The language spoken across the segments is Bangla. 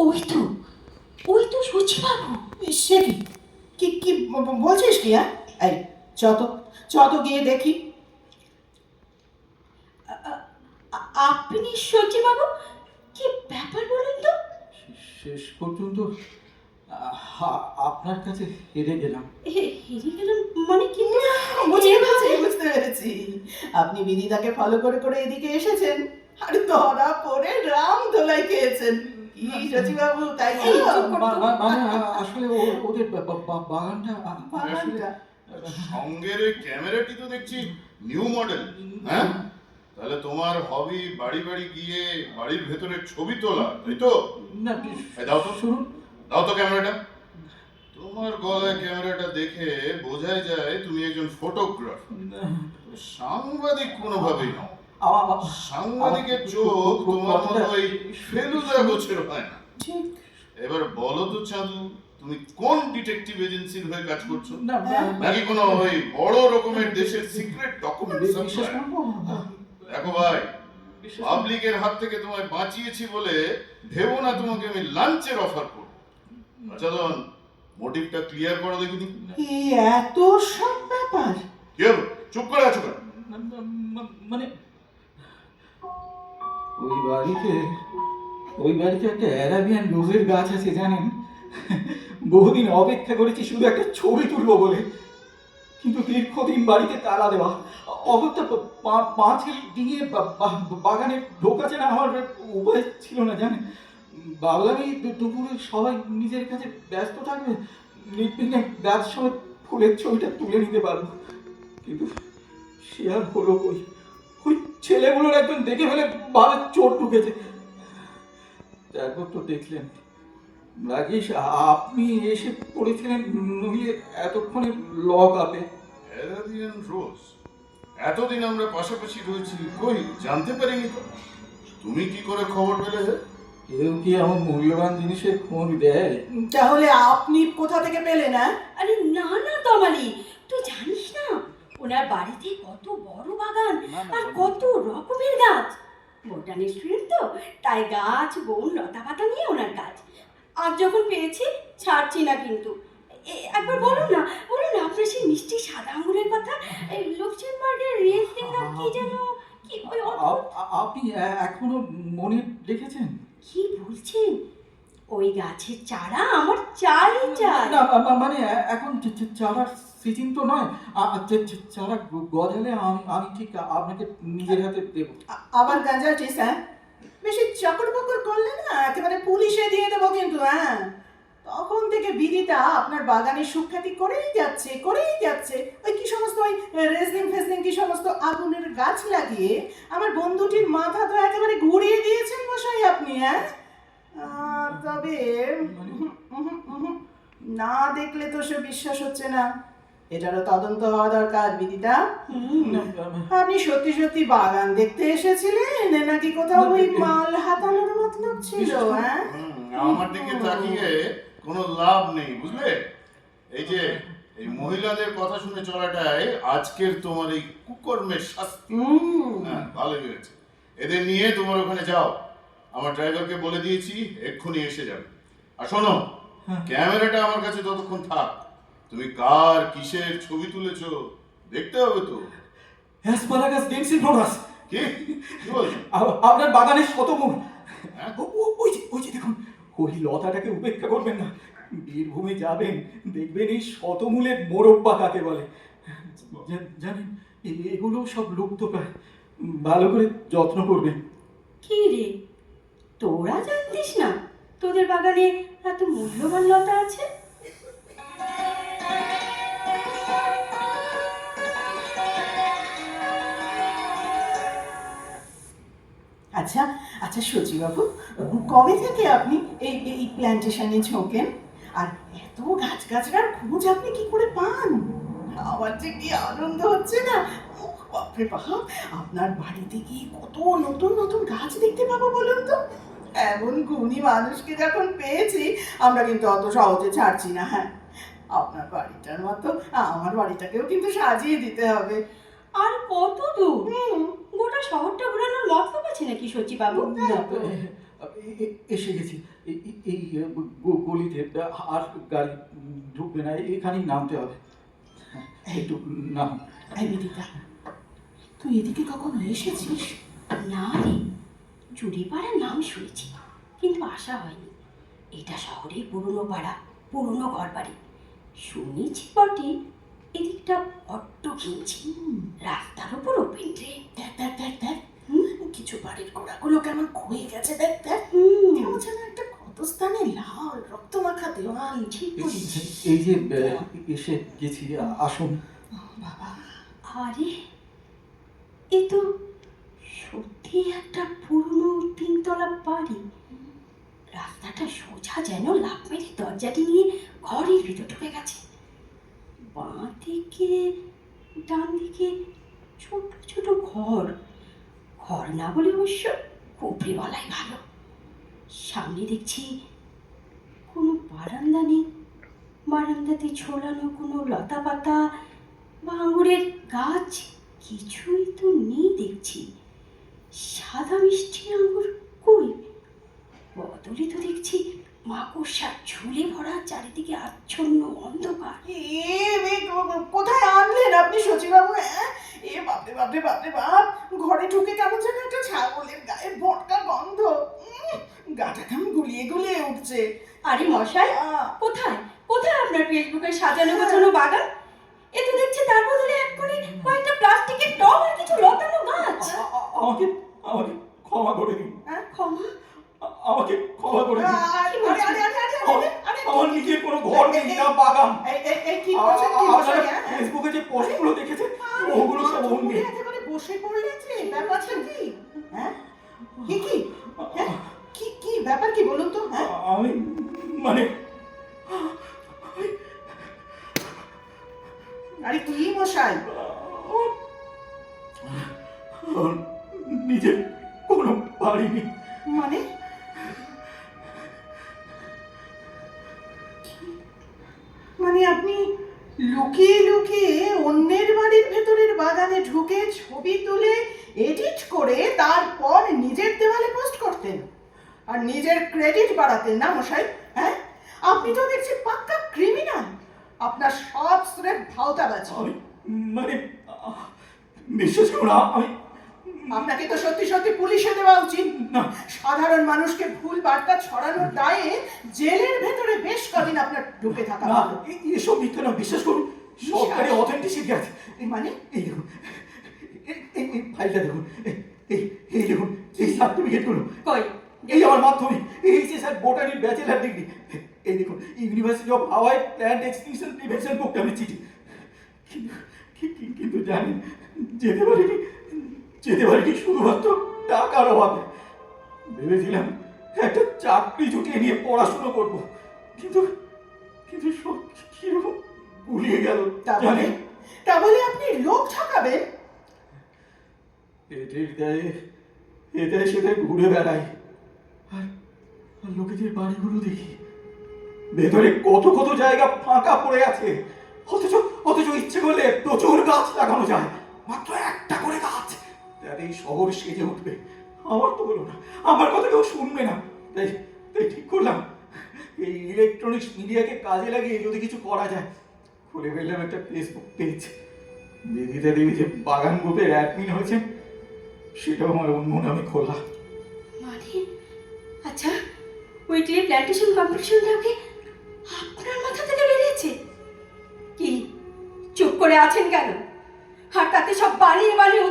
ওই তো ওই তো সচিবাবু সে কি? কি কি বলছিস কি হ্যাঁ? এই চ তো চ তো গিয়ে দেখি। আপনি সচিবাবু কি ব্যাপার বলুন তো। শেষ পর্যন্ত আপনার কাছে হেরে গেলাম। হে- হেরে গেলাম মানে কিন্তু বুঝতে পেরেছি বুঝতে পেরেছি। আপনি বিদিতাকে ফলো করে করে এদিকে এসেছেন। আর ধরা পড়ে রাম ধোলাই খেয়েছেন। আসলে ওদের বাগানটা। সঙ্গের ক্যামেরাটি তো দেখছি নিউ মডেল হ্যাঁ? তাহলে তোমার হবি বাড়ি বাড়ি গিয়ে বাড়ির ভেতরে ছবি তোলা তাই তো? না দাও তো। শুনুন। দাও তো ক্যামেরাটা। তোমার গলায় ক্যামেরাটা দেখে বোঝাই যায় তুমি একজন ফটোগ্রাফার। সাংবাদিক কোনোভাবেই নও। সাংবাদিকের চোখ তোমার মতো ওই ফেলুদা গোছের হয় না। এবার বলো তো চাঁদু তুমি কোন ডিটেকটিভ এজেন্সির হয়ে কাজ করছ? নাকি কোনো ওই বড় রকমের দেশের সিক্রেট ডকুমেন্ট দেখো ভাই পাবলিকের হাত থেকে তোমায় বাঁচিয়েছি বলে ভেবো না তোমাকে আমি লাঞ্চের অফার করব। দন মোটিভটা ক্লিয়ার করো এই এত সব ব্যাপার। কি চুপ করে আছো কেন? মানে ওই বাড়িতে ওই বাড়িতে একটা অ্যারাবিয়ান রোজের গাছ আছে, জানেন? বহুদিন অপেক্ষা করেছি শুধু একটা ছবি তুলবো বলে। কিন্তু দীর্ঘদিন বাড়িতে তালা দেওয়া, অগত্যা পাঁচিল ডিঙিয়ে বাগানে ঢোকা ছাড়া আমার উপায় ছিল না, জানেন? বাবলামি দুপুরে সবাই নিজের কাছে ব্যস্ত থাকবে, নির্বিঘ্নে গাছ ফুলের ছবিটা তুলে নিতে পারব। কিন্তু সে আর হলো কই? ওই ছেলেগুলোর একজন দেখে ফেলে বারে চোট ঢুকেছে। তারপর তো দেখলেন। রাগেশ আপনি এসে পড়েছিলেন নইলে এতক্ষণে লক আপে রোজ এতদিন আমরা পাশাপাশি রয়েছি কই জানতে পারিনি তো? তুমি কি করে খবর পেলে কেউ কি এমন মূল্যবান জিনিসের খোঁজ দেয়? তাহলে আপনি কোথা থেকে পেলেন হ্যাঁ? আরে না না তমালি। তুই জানিস না ওনার বাড়িতে কত বড় বাগান আর কত রকমের গাছ। বোটানি স্টুডেন্ট তো। তাই গাছ বন লতা পাতা নিয়ে ওনার কাজ। আর যখন পেয়েছি ছাড়ছি না কিন্তু। একবার বলুন না বলুন না আপনার সেই মিষ্টি সাদা আঙুরের কথা? এই লুক্সেমবার্গের রিয়েসিং না কি যেন কি আপনি এখনও মনে রেখেছেন? কি বলছেন? ওই গাছের চারা আমার চাই চাই। না মানে এখন চা- চা- চারার সিজন তো নয়। চারা গজালে আমি আমি ঠিক আপনাকে নিজের হাতে দেবো। আবার গাঁজাটিস হ্যাঁ? বেশি চকর বকর করলে না একেবারে পুলিশে দিয়ে দেবো কিন্তু হ্যাঁ? তখন থেকে বিদিতা আপনার বাগানের সুখ্যাতি করেই যাচ্ছে করেই যাচ্ছে। ওই কি সমস্ত ওই রেসলিং ফেসলিং কি সমস্ত আগুনের গাছ লাগিয়ে আমার বন্ধুটির মাথা তো একেবারে ঘুরিয়ে দিয়েছেন মশাই আপনি হ্যাঁ? তবে না দেখলে তো সে বিশ্বাস হচ্ছে না। এটারও তদন্ত হওয়া দরকার বিদিতা। আপনি সত্যি সত্যি বাগান দেখতে এসেছিলেন? নাকি কোথাও ওই মাল হাতানোর মতলব ছিল হ্যাঁ? আমার দিকে তাকিয়ে কোনো লাভ নেই বুঝলে? এই যে এই মহিলাদের কথা শুনে চলাটাই আজকের তোমার এই কুকর্মের শাস্তি। হ্যাঁ ভালো হয়েছে। এদের নিয়ে তোমার ওখানে যাও। আমার ড্রাইভারকে বলে দিয়েছি এক্ষুনি এসে যাবে। আর শোনো হ্যাঁ। ক্যামেরাটা আমার কাছে ততক্ষণ থাক। তুমি কার কিসের ছবি তুলেছো দেখতে হবে তো। অ্যাসপারাগাস ডেন্সিফ্লোরাস কি? কি আপনার বাগানের শতমূল হ্যাঁ? ওই যে ওই যে দেখুন ওই লতাটাকে উপেক্ষা করবেন না। বীরভূমে যাবেন দেখবেন এই শতমূলের মোরব্বা কাকে বলে। জানেন এগুলো সব লুপ্ত প্রায় ভালো করে যত্ন করবেন। কি রে? তোরা জানতিস না? তোদের বাগানে এত মূল্যবান লতা আছে? আচ্ছা আচ্ছা সচিবাবু, কবে থেকে আপনি এই এই প্ল্যান্টেশনে ঝোঁকেন? আর এত গাছ গাছগার খোঁজ আপনি কি করে পান? আমার যে কি আনন্দ হচ্ছে না? বাপরে বাপ, আপনার বাড়িতে কি কত নতুন নতুন গাছ দেখতে পাবো বলুন তো? এমন গুণী মানুষকে যখন পেয়েছি আমরা কিন্তু অত সহজে ছাড়ছি না হ্যাঁ। আপনার বাড়িটার মতো আমার বাড়িটাকেও কিন্তু সাজিয়ে দিতে হবে। আর কত দূর? হুম। গোটা শহরটা ঘোরানোর মতলব আছে নাকি এ- এ- এসে গেছি। এই- গলিতে আর গাড়ি ঢুকবে না এখানেই নামতে হবে। হ্যাঁ, একটু নাম তুই এদিকে কখনো এসেছিস? না রে চুরিপাড়ার নাম শুনেছি কিন্তু আশা হয়নি। এটা শহরের পুরনো পাড়া পুরনো ঘর বাড়ি শুনেছি বটে এদিকটা বড্ড কিনছি রাস্তার উপর ওপেন ট্রেন দেখ দেখ দেখ দেখ কিছু বাড়ির গোড়াগুলো কেমন ক্ষয়ে গেছে দেখ দেখ কেমন যেন একটা ক্ষতস্থানে লাল রক্তমাখা দেওয়াল ঠিক এই- যে এসে গেছি আসুন। বাবা। আরে এ তো সত্যি একটা পুরনো তিনতলা বাড়ি। রাস্তাটা সোজা যেন লাভ মেরে দরজাটি নিয়ে ঘরের ভিতর ঢুকে গেছে। বাঁ দিকে, ডান দিকে ছোট ছোট ঘর। ঘর না বলে অবশ্য বলাই ভালো। সামনে দেখছি কোনো বারান্দা নেই। বারান্দাতে ঝোলানো কোনো লতা পাতা বা আঙুরের গাছ কিছুই তো নেই দেখছি। সাদা মিষ্টি আঙুর কই? বদলে তো দেখছি মাকড়সার ঝুলে ভরা চারিদিকে আচ্ছন্ন অন্ধকার। এ কোথায় আনলেন আপনি সচিবাবু হ্যাঁ? এ বাপরে বাপরে বাপরে বাপ ঘরে ঢুকে কেমন যেন একটা ছাগলের গায়ে ভটকা গন্ধ। গাটা কেমন গুলিয়ে গুলিয়ে উঠছে। আরে মশাই কোথায়? কোথায় আপনার ফেসবুকে সাজানো গোছানো বাগান? এ তো দেখছি তার বদলে এক কোণে কয়েকটা প্লাস্টিকের টব আর কিছু লতানো গাছ। আমাকে আমাকে ক্ষমা করে দিন। ক্ষমা? আমাকে ক্ষমা করে দিন। আরে, আরে, আরে, আরে, আরে, আমার নিজের কোনো ঘর নেই না বাগান। এই- কি করছেন কি আ- হ্যাঁ? ফেসবুকে যে পোস্টগুলো দেখেছে ওগুলো সব অন্য বসে পড়লেন যে ব্যাপারটা কি? হ্যাঁ? কি কি? হ্যাঁ? কি কি ব্যাপার কি বলুন তো? হ্যাঁ? আমি মানে আরে কি মশাই? নিজের কোনো বাড়ি নেই মানে? মানে আপনি লুকিয়ে লুকিয়ে অন্যের বাড়ির ভেতরের বাগানে ঢুকে ছবি তুলে এডিট করে তারপর নিজের দেওয়ালে পোস্ট করতেন। আর নিজের ক্রেডিট বাড়াতেন না মশাই হ্যাঁ? আপনি তো দেখছি পাক্কা ক্রিমিনাল আপনার সব স্রেফ ভাওতাবাজি। মানে বিশ্বাস করুন আমি আপনাকে তো সত্যি সত্যি পুলিশে দেওয়া উচিত। না। সাধারণ মানুষকে ভুল বার্তা ছড়ানোর দায়ে জেলের ভেতরে বেশ কদিন আপনার ঢুকে থাকা না ভালো। এসব মিথ্যে না বিশ্বাস করুন সরকারি অথেন্টিসিটি আছে। এই মানে? এই দেখুন এই- এই এই ফাইলটা দেখুন এই- এই এই দেখুন এই সার্টিফিকেটগুলো কই? এই আমার মাধ্যমিক এই যে স্যার বোটানি ব্যাচেলার ডিগ্রি এই দেখুন university of Hawaii plant extinction prevention আমি চিঠি। কিন্তু কি- কি- কিন্তু জানেন যেতে পারিনি। যেতে পারিনি শুধুমাত্র টাকার অভাবে? ভেবেছিলাম একটা চাকরি জুটিয়ে নিয়ে পড়াশুনো করব কিন্তু কিন্তু সব কীরকম গুলিয়ে গেল তা বলে জানেন বলে আপনি লোক ঠকাবেন? এদের গায়ে এদের সেটা ঘুরে বেড়াই। আর আর লোকেদের বাড়িগুলো দেখি ভেতরে কত কত জায়গা ফাঁকা পড়ে আছে। অথচ অথচ ইচ্ছে করলে প্রচুর গাছ লাগানো যায় মাত্র একটা করে গাছ। তাতে শহর সেজে উঠবে। আমার তো হলো না। আমার কথা কেউ শুনবে না। তাই তাই ঠিক করলাম। এই ইলেকট্রনিক্স মিডিয়াকে কাজে লাগিয়ে যদি কিছু করা যায়, খুলে ফেললাম একটা ফেসবুক পেজ বেদিতা দেবী যে বাগান গ্রুপের অ্যাডমিন হয়েছে। সেটাও আমার অন্য নামে খোলা। মানে? আচ্ছা উইকলি প্ল্যান্টেশন কম্পিটিশনটাকে আপনার মাথা থেকে বেরিয়েছে? কি? চুপ করে আছেন কেন? আর তাতে সব বানিয়ে বানিয়ে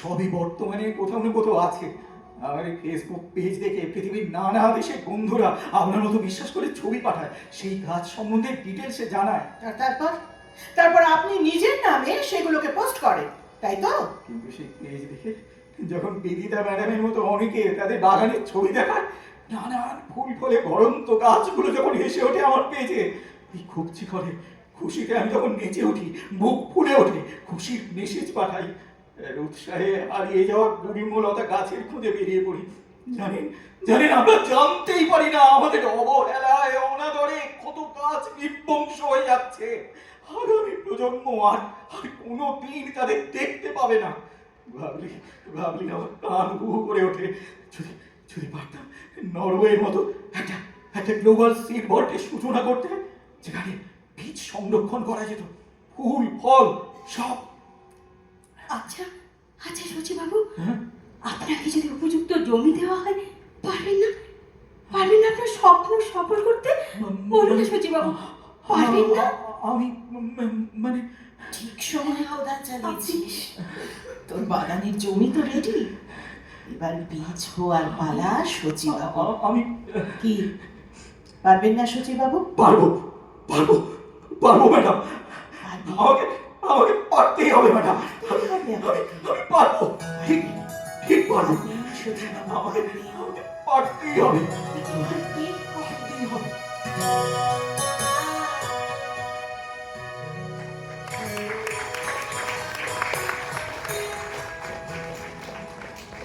সবই বর্তমানে কোথাও না কোথাও আছে। আমার এই ফেসবুক পেজ দেখে পৃথিবীর নানা দেশে বন্ধুরা আপনার মতো বিশ্বাস করে ছবি পাঠায়। সেই গাছ সম্বন্ধে ডিটেলসে জানায়। আর তারপর? তারপর আপনি নিজের নামে সেগুলোকে পোস্ট করেন তাই তো? কিন্তু সেই পেজ দেখে যখন বেদিতা ম্যাডামের মতো অনেকে তাদের বাগানের ছবি দেখায় নানান ফুল ফলে ভরন্ত গাছগুলো যখন এসে ওঠে আমার পেজে এই খুবছি করে খুশিতে আমি যখন নেচে উঠি বুক ফুলে ওঠে খুশির মেসেজ পাঠাই। উৎসাহে হারিয়ে যাওয়া গুড়িমূলতা গাছের খুঁজে বেরিয়ে পড়ি। জানেন জানেন, আমরা জানতেই পারি না আমাদের অবহেলায় অনাদরে কত গাছ বিধ্বংস হয়ে যাচ্ছে। আগামী প্রজন্ম আর আর কোনো দিন তাদের দেখতে পাবে না। ভাবলি ভাবলি আমার কান হু করে ওঠে। যদি যদি পারতাম নরওয়ের মতো একটা একটা গ্লোবাল সিড ভল্টের সূচনা করতে, যেখানে বীজ সংরক্ষণ করা যেত। ফুল, ফল, সব আচ্ছা আচ্ছা সচিবাবু হ্যাঁ? আপনাকে যদি উপযুক্ত জমি দেওয়া হয় পারবেন না? পারবেন না আপনার স্বপ্ন সফল করতে? বলুন না সচিবাবু পারবেন না? আমি মানে ঠিক সময়ে কোদাল চালিয়েছিস তোর বাগানের জমি তো রেডি এবার বীজ হওয়ার পালা সচিবাবু আমি কি? পারবেন না সচিবাবু পারব পারব পারব ম্যাডাম। আমাকে আমাকে পারতেই হবে ম্যাডাম। আমি পারব। ঠিক ঠিক পারব। আমাকে আমাকে পারতেই হবে। পারতেই হবে।